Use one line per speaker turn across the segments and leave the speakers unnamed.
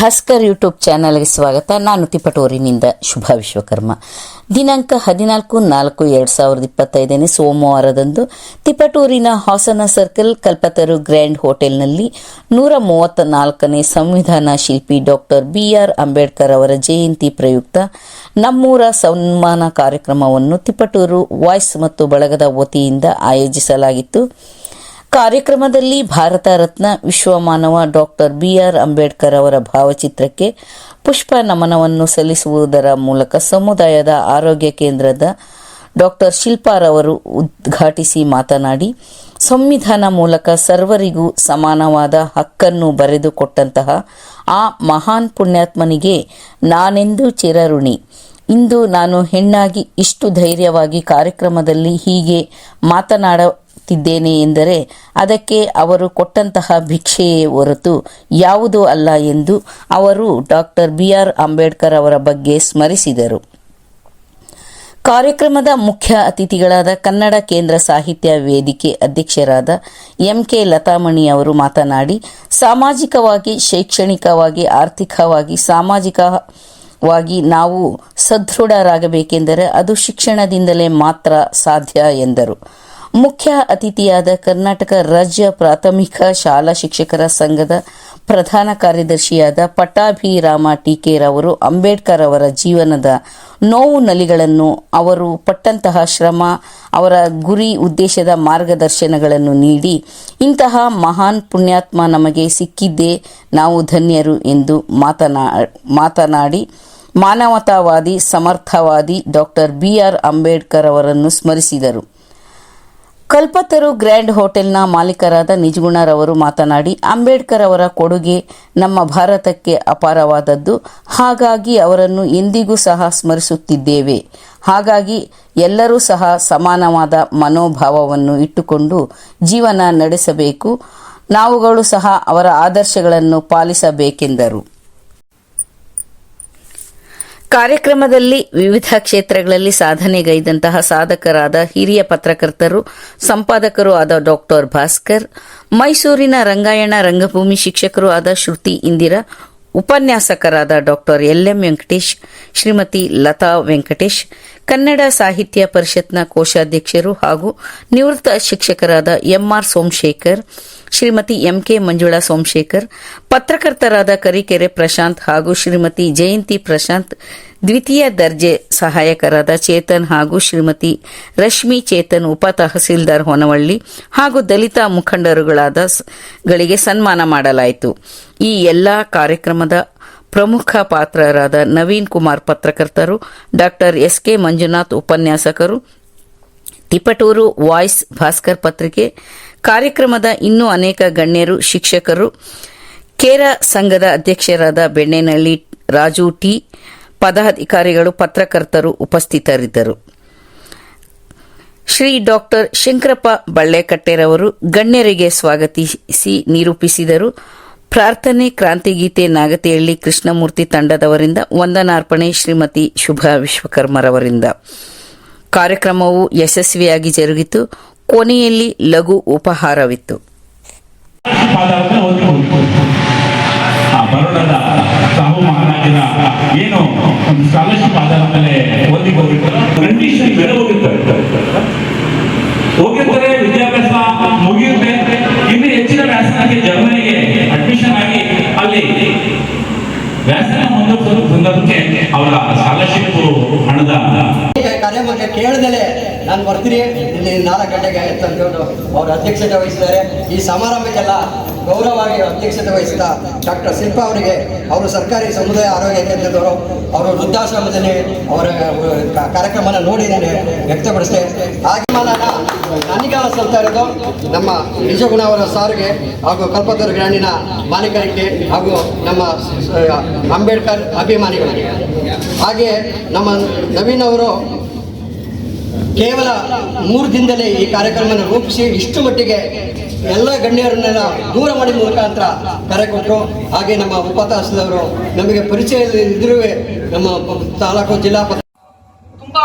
Bhaskar YouTube ಚಾನಲ್ಗೆ ಸ್ವಾಗತ. ನಾನು ತಿಪಟೂರಿನಿಂದ ಶುಭ ವಿಶ್ವಕರ್ಮ. ದಿನಾಂಕ ಹದಿನಾಲ್ಕು ನಾಲ್ಕು ಎರಡು ಸಾವಿರದ ಇಪ್ಪತ್ತೈದನೇ ಸೋಮವಾರದಂದು ತಿಪಟೂರಿನ ಹಾಸನ ಸರ್ಕಲ್ ಕಲ್ಪತರು ಗ್ರ್ಯಾಂಡ್ ಹೋಟೆಲ್ನಲ್ಲಿ ನೂರ ಮೂವತ್ತ ನಾಲ್ಕನೇ ಸಂವಿಧಾನ ಶಿಲ್ಪಿ ಡಾಕ್ಟರ್ ಬಿಆರ್ ಅಂಬೇಡ್ಕರ್ ಅವರ ಜಯಂತಿ ಪ್ರಯುಕ್ತ ನಮ್ಮೂರ ಸನ್ಮಾನ ಕಾರ್ಯಕ್ರಮವನ್ನು ತಿಪಟೂರು ವಾಯ್ಸ್ ಮತ್ತು ಬಳಗದ ವತಿಯಿಂದ ಆಯೋಜಿಸಲಾಗಿತ್ತು. ಕಾರ್ಯಕ್ರಮದಲ್ಲಿ ಭಾರತ ರತ್ನ ವಿಶ್ವಮಾನವ ಡಾಕ್ಟರ್ ಬಿಆರ್ ಅಂಬೇಡ್ಕರ್ ಅವರ ಭಾವಚಿತ್ರಕ್ಕೆ ಪುಷ್ಪ ನಮನವನ್ನು ಸಲ್ಲಿಸುವುದರ ಮೂಲಕ ಸಮುದಾಯದ ಆರೋಗ್ಯ ಕೇಂದ್ರದ ಡಾಕ್ಟರ್ ಶಿಲ್ಪಾರವರು ಉದ್ಘಾಟಿಸಿ ಮಾತನಾಡಿ, ಸಂವಿಧಾನ ಮೂಲಕ ಸರ್ವರಿಗೂ ಸಮಾನವಾದ ಹಕ್ಕನ್ನು ಬರೆದುಕೊಟ್ಟಂತಹ ಆ ಮಹಾನ್ ಪುಣ್ಯಾತ್ಮನಿಗೆ ನಾನೆಂದು ಚಿರಋಣಿ. ಇಂದು ನಾನು ಹೆಣ್ಣಾಗಿ ಇಷ್ಟು ಧೈರ್ಯವಾಗಿ ಕಾರ್ಯಕ್ರಮದಲ್ಲಿ ಹೀಗೆ ಮಾತನಾಡುತ್ತಿದ್ದೇನೆ ಎಂದರೆ ಅದಕ್ಕೆ ಅವರು ಕೊಟ್ಟಂತಹ ಭಿಕ್ಷೆಯೇ ಹೊರತು ಯಾವುದೂ ಅಲ್ಲ ಎಂದು ಅವರು ಡಾಕ್ಟರ್ ಬಿಆರ್ ಅಂಬೇಡ್ಕರ್ ಅವರ ಬಗ್ಗೆ ಸ್ಮರಿಸಿದರು. ಕಾರ್ಯಕ್ರಮದ ಮುಖ್ಯ ಅತಿಥಿಗಳಾದ ಕನ್ನಡ ಕೇಂದ್ರ ಸಾಹಿತ್ಯ ವೇದಿಕೆ ಅಧ್ಯಕ್ಷರಾದ ಎಂಕೆ ಲತಾಮಣಿ ಅವರು ಮಾತನಾಡಿ, ಸಾಮಾಜಿಕವಾಗಿ, ಶೈಕ್ಷಣಿಕವಾಗಿ, ಆರ್ಥಿಕವಾಗಿ, ಸಾಮಾಜಿಕವಾಗಿ ನಾವು ಸದೃಢರಾಗಬೇಕೆಂದರೆ ಅದು ಶಿಕ್ಷಣದಿಂದಲೇ ಮಾತ್ರ ಸಾಧ್ಯ ಎಂದರು. ಮುಖ್ಯ ಅತಿಥಿಯಾದ ಕರ್ನಾಟಕ ರಾಜ್ಯ ಪ್ರಾಥಮಿಕ ಶಾಲಾ ಶಿಕ್ಷಕರ ಸಂಘದ ಪ್ರಧಾನ ಕಾರ್ಯದರ್ಶಿಯಾದ ಪಟ್ಟಾಭಿರಾಮ ಅವರು ಅಂಬೇಡ್ಕರ್ ಅವರ ಜೀವನದ ನೋವು ನಲಿಗಳನ್ನು, ಅವರು ಪಟ್ಟಂತಹ ಶ್ರಮ, ಅವರ ಗುರಿ ಉದ್ದೇಶದ ಮಾರ್ಗದರ್ಶನಗಳನ್ನು ನೀಡಿ ಇಂತಹ ಮಹಾನ್ ಪುಣ್ಯಾತ್ಮ ನಮಗೆ ಸಿಕ್ಕಿದ್ದೇ ನಾವು ಧನ್ಯರು ಎಂದು ಮಾತನಾ, ಮಾತನಾಡಿ ಮಾನವತಾವಾದಿ, ಸಮರ್ಥವಾದಿ ಡಾಕ್ಟರ್ ಬಿ ಆರ್ ಅಂಬೇಡ್ಕರ್ ಅವರನ್ನು ಸ್ಮರಿಸಿದರು. ಕಲ್ಪತರು ಗ್ರ್ಯಾಂಡ್ ಹೋಟೆಲ್ನ ಮಾಲೀಕರಾದ ನಿಜಗುಣರವರು ಮಾತನಾಡಿ, ಅಂಬೇಡ್ಕರ್ ಅವರ ಕೊಡುಗೆ ನಮ್ಮ ಭಾರತಕ್ಕೆ ಅಪಾರವಾದದ್ದು. ಹಾಗಾಗಿ ಅವರನ್ನು ಎಂದಿಗೂ ಸಹ ಸ್ಮರಿಸುತ್ತಿದ್ದೇವೆ. ಹಾಗಾಗಿ ಎಲ್ಲರೂ ಸಹ ಸಮಾನವಾದ ಮನೋಭಾವವನ್ನು ಇಟ್ಟುಕೊಂಡು ಜೀವನ ನಡೆಸಬೇಕು. ನಾವುಗಳು ಸಹ ಅವರ ಆದರ್ಶಗಳನ್ನು ಪಾಲಿಸಬೇಕೆಂದರು. ಕಾರ್ಯಕ್ರಮದಲ್ಲಿ ವಿವಿಧ ಕ್ಷೇತ್ರಗಳಲ್ಲಿ ಸಾಧನೆಗೈದಂತಹ ಸಾಧಕರಾದ ಹಿರಿಯ ಪತ್ರಕರ್ತರು, ಸಂಪಾದಕರು ಆದ ಡಾಕ್ಟರ್ ಭಾಸ್ಕರ್, ಮೈಸೂರಿನ ರಂಗಾಯಣ ರಂಗಭೂಮಿ ಶಿಕ್ಷಕರು ಆದ ಶ್ರುತಿ ಇಂದಿರಾ, ಉಪನ್ಯಾಸಕರಾದ doctor L M Venkatesh, Shrimati Lata Venkatesh Kannada Sahitya ಪರಿಷತ್ನ ಕೋಶಾಧ್ಯಕ್ಷರು ಹಾಗೂ ನಿವೃತ್ತ ಶಿಕ್ಷಕರಾದ M R Somashekhar, Shrimati M K Manjula Somashekhar, ಪತ್ರಕರ್ತರಾದ Karikere Prashant ಹಾಗೂ ಶ್ರೀಮತಿ ಜಯಂತಿ ಪ್ರಶಾಂತ್, ದ್ವಿತೀಯ ದರ್ಜೆ ಸಹಾಯಕರಾದ ಚೇತನ್ ಹಾಗೂ ಶ್ರೀಮತಿ ರಶ್ಮಿ ಚೇತನ್ ಉಪ ತಹಸೀಲ್ದಾರ್ ಹೊನವಳ್ಳಿ ಹಾಗೂ ದಲಿತ ಮುಖಂಡರುಗಳಾದ ಗಳಿಗೆ ಸನ್ಮಾನ ಮಾಡಲಾಯಿತು. ಈ ಎಲ್ಲಾ ಕಾರ್ಯಕ್ರಮದ ಪ್ರಮುಖ ಪಾತ್ರರಾದ ನವೀನ್ ಕುಮಾರ್ ಪತ್ರಕರ್ತರು ಡಾಕ್ಟರ್ ಎಸ್ ಕೆ ಮಂಜುನಾಥ್ ಉಪನ್ಯಾಸಕರು, ತಿಪಟೂರು ವಾಯ್ಸ್ ಭಾಸ್ಕರ್ ಪತ್ರಿಕೆ, ಕಾರ್ಯಕ್ರಮದ ಇನ್ನೂ ಅನೇಕ ಗಣ್ಯರು, ಶಿಕ್ಷಕರು, ಕೇರ ಸಂಘದ ಅಧ್ಯಕ್ಷರಾದ ಬೆಣ್ಣೆನಹಳ್ಳಿ ರಾಜು ಟಿ, ಪದಾಧಿಕಾರಿಗಳು, ಪತ್ರಕರ್ತರು ಉಪಸ್ಥಿತರಿದ್ದರು. ಶ್ರೀ ಡಾಕ್ಟರ್ ಶಂಕರಪ್ಪ ಬಳ್ಳೇಕಟ್ಟೆರವರು ಗಣ್ಯರಿಗೆ ಸ್ವಾಗತಿಸಿ ನಿರೂಪಿಸಿದರು. ಪ್ರಾರ್ಥನೆ ಕ್ರಾಂತಿಗೀತೆ ನಾಗತಿಹಳ್ಳಿ ಕೃಷ್ಣಮೂರ್ತಿ ತಂಡದವರಿಂದ ವಂದನಾರ್ಪಣೆ ಶ್ರೀಮತಿ ಶುಭಾ ವಿಶ್ವಕರ್ಮರವರಿಂದ. ಕಾರ್ಯಕ್ರಮವು ಯಶಸ್ವಿಯಾಗಿ ಜರುಗಿತು. ಕೊನೆಯಲ್ಲಿ ಲಘು ಉಪಹಾರವಿತ್ತು.
ಏನು ಮೇಲೆ ಓದಿಕೊಂಡಿರ್ತಾರೆ ಕಂಡೀಷನ್ ವ್ಯಾಸನ ಮುಂದುವರಿಸೋ ಬಂದದಕ್ಕೆ ಅವರ ಸ್ಕಾಲರ್ಶಿಪ್ ಹಣದ
ಕರೆ ಬಗ್ಗೆ ಕೇಳ್ದಲೆ ನಾನು ಬರ್ತೀನಿ. ಇಲ್ಲಿ ನಾಲ್ಕು ಗಂಟೆಗೆ ಅಂತ ಅವರು ಅಧ್ಯಕ್ಷತೆ ವಹಿಸಿದ್ದಾರೆ. ಈ ಸಮಾರಂಭಕ್ಕೆಲ್ಲ ಗೌರವವಾಗಿ ಅಧ್ಯಕ್ಷತೆ ವಹಿಸಿದ ಡಾಕ್ಟರ್ ಶಿಲ್ಪ ಅವರಿಗೆ, ಅವರು ಸರ್ಕಾರಿ ಸಮುದಾಯ ಆರೋಗ್ಯ ಕೇಂದ್ರದವರು, ಅವರು ವೃದ್ಧಾಶ್ರಮದಲ್ಲಿ ಅವರ ಕಾರ್ಯಕ್ರಮನ ನೋಡಿ ನಾನು ವ್ಯಕ್ತಪಡಿಸಿದೆ. ಹಾಗೆ ಮಾಲನ ನನಗೆ ಸಲ್ತಾ ಇರೋದು ನಮ್ಮ ನಿಜಗುಣ ಅವರ ಸಾರಿಗೆ ಹಾಗೂ ಕಲ್ಪತರು ಗ್ರಾಮೀಣ ಮಾಲೀಕರಿಗೆ ಹಾಗೂ ನಮ್ಮ ಅಂಬೇಡ್ಕರ್ ಅಭಿಮಾನಿಗಳಿಗೆ. ಹಾಗೆ ನಮ್ಮ ನವೀನ್ ಅವರು ಕೇವಲ ಮೂರು ದಿನದಲ್ಲೇ ಈ ಕಾರ್ಯಕ್ರಮವನ್ನು ರೂಪಿಸಿ ಇಷ್ಟು ಮಟ್ಟಿಗೆ ಎಲ್ಲ ಗಣ್ಯರನ್ನೆಲ್ಲ ದೂರ ಮಾಡಿ ಮುಖಾಂತರ ಕರೆ ಕೊಟ್ಟರು. ಹಾಗೆ ನಮ್ಮ ಉಪತಾಸದವರು ನಮಗೆ ಪರಿಚಯ ಇದ್ರೂ ನಮ್ಮ ತಾಲೂಕು ಜಿಲ್ಲಾ
ತುಂಬಾ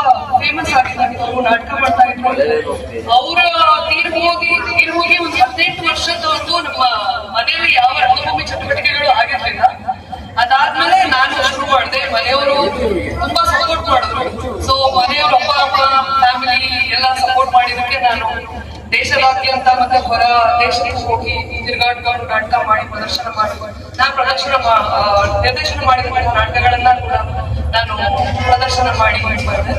ಚಟುವಟಿಕೆಗಳು ಆಗಿರ್ಲಿಲ್ಲ. ಅದಾದ್ಮೇಲೆ ಮತ್ತೆ ಹೊರ ದೇಶಕ್ಕೆ ಹೋಗಿ ತಿರುಗಾಡ್ಕೊಂಡು ನಾಟಕ ಮಾಡಿ ಪ್ರದರ್ಶನ ಮಾಡಿ ನಾನು ಪ್ರದರ್ಶನ ನಿರ್ದೇಶನ ಮಾಡಿದ ನಾಟಕಗಳನ್ನ ಕೂಡ ನಾನು ಪ್ರದರ್ಶನ ಮಾಡಿ ಮಾಡಿದ್ದೆ.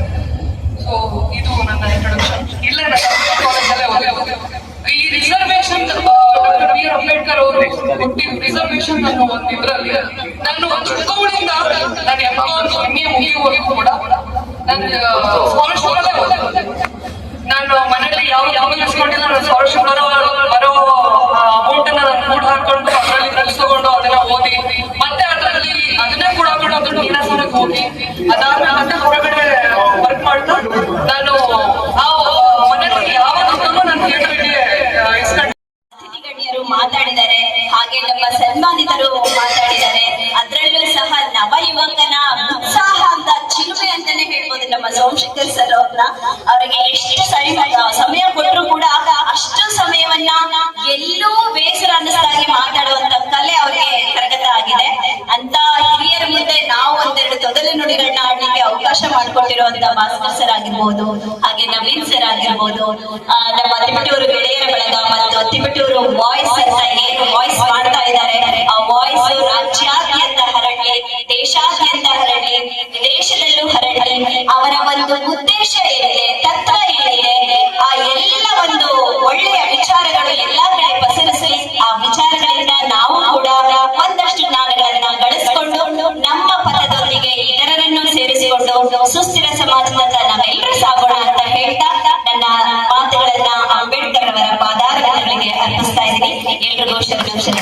ಸೊ ಇದು ನನ್ನ ಇಂಟ್ರೊಡಕ್ಷನ್ ಇಲ್ಲೇ ನನ್ನ ಈ reservation doctor B R. Ambedkar ಅವರು ರಿಸರ್ವೇಶನ್ ಅನ್ನೋ ಒಂದು ಇದ್ರಲ್ಲಿ ನಾನು ಚಿಕ್ಕವಳಿಂದ ನಾನು ಎಂ ಎಂ ಮುಗಿಯುವವರೆಗೂ ಕೂಡ ನನ್ನ ಸ್ಕಾಲರ್ಶಿಪ್ ನಾನು ಮನೇಲಿ ಯಾವ ಯಾವ ಇಸ್ಕೊಂಡಿಲ್ಲ ನಾನು ಸ್ಕಾಲರ್ಶಿಪ್ ಬರೋ ಬರೋ ಅಮೌಂಟ್ ಅನ್ನ ನಾನು ಕೂಡ ಹಾಕೊಂಡು ಅದರಲ್ಲಿ ಕಲಿಸ್ಕೊಂಡು ಅದನ್ನ ಓದಿ, ಮತ್ತೆ ಅದರಲ್ಲಿ ಅದನ್ನೇ ಕೂಡ ಕೂಡ ವಿನ್ಯಾಸಕ್ಕೆ ಹೋಗಿ. ಅದಾದ್ಮೇಲೆ ಮತ್ತೆ ಹೊರಗಡೆ ವರ್ಕ್ ಮಾಡ್ತಾ ನಾನು, ಆ ಮನೇಲಿ ಯಾವ ದುಡ್ಡನ್ನು ನಾನು ಥಿಯೇಟರ್ಗೆ ಇಸ್ಕೊಂಡು
ಮಾತಾಡಿದ್ದಾರೆ ಹಾಗೆ ನಮ್ಮ ಸನ್ಮಾನಿತರು ಮಾತಾಡಿದ್ದಾರೆ ಅದರಲ್ಲೂ ಸಹ ನವ ಯುವಕನ ಉತ್ಸಾಹ ಅಂತ ಚಿಲುಮೆ ಅಂತಾನೆ ಹೇಳ್ಬೋದು ನಮ್ಮ ಸೋಮಶೇಖರ್ ಸರ್ ಅವ್ರನ್ನ. ಅವರಿಗೆ ಸರ್ ಆಗಿರ್ಬೋದು ಹಾಗೆ ನವೀನ್ ಸರ್ ಆಗಿರ್ಬೋದು. ನಮ್ಮ ತಿಪಟೂರು ಗೆಳೆಯರ ಬಳಗ ಮತ್ತು ತಿಪಟೂರು ವಾಯ್ಸ್ ಅಂತ ಏನು ವಾಯ್ಸ್ ಮಾಡ್ತಾ ಇದ್ದಾರೆ. ಆ ವಾಯ್ಸ್ ರಾಜ್ಯಾದ್ಯಂತ ಹರಡಲಿ, ದೇಶಾದ್ಯಂತ ಹರಡಲಿ, ದೇಶದಲ್ಲೂ ಹರಡಲಿ, ಅವರ ಒಂದು ಹುದ್ದೆ ಒಂದು ಸುಸ್ಥಿರ ಸಮಾಜವನ್ನ ನಾವೆಲ್ಲರೂ ಸಾಗೋಣ ಅಂತ ಹೇಳ್ತಾ ನನ್ನ ಮಾತುಗಳನ್ನ ಅಂಬೇಡ್ಕರ್ ಅವರ ಪಾದಾರ್ಪಣೆಗಳಿಗೆ ಅರ್ಪಿಸ್ತಾ ಇದ್ದೀನಿ. ಎಲ್ರಿಗೂ ಶುಭಾಶಯ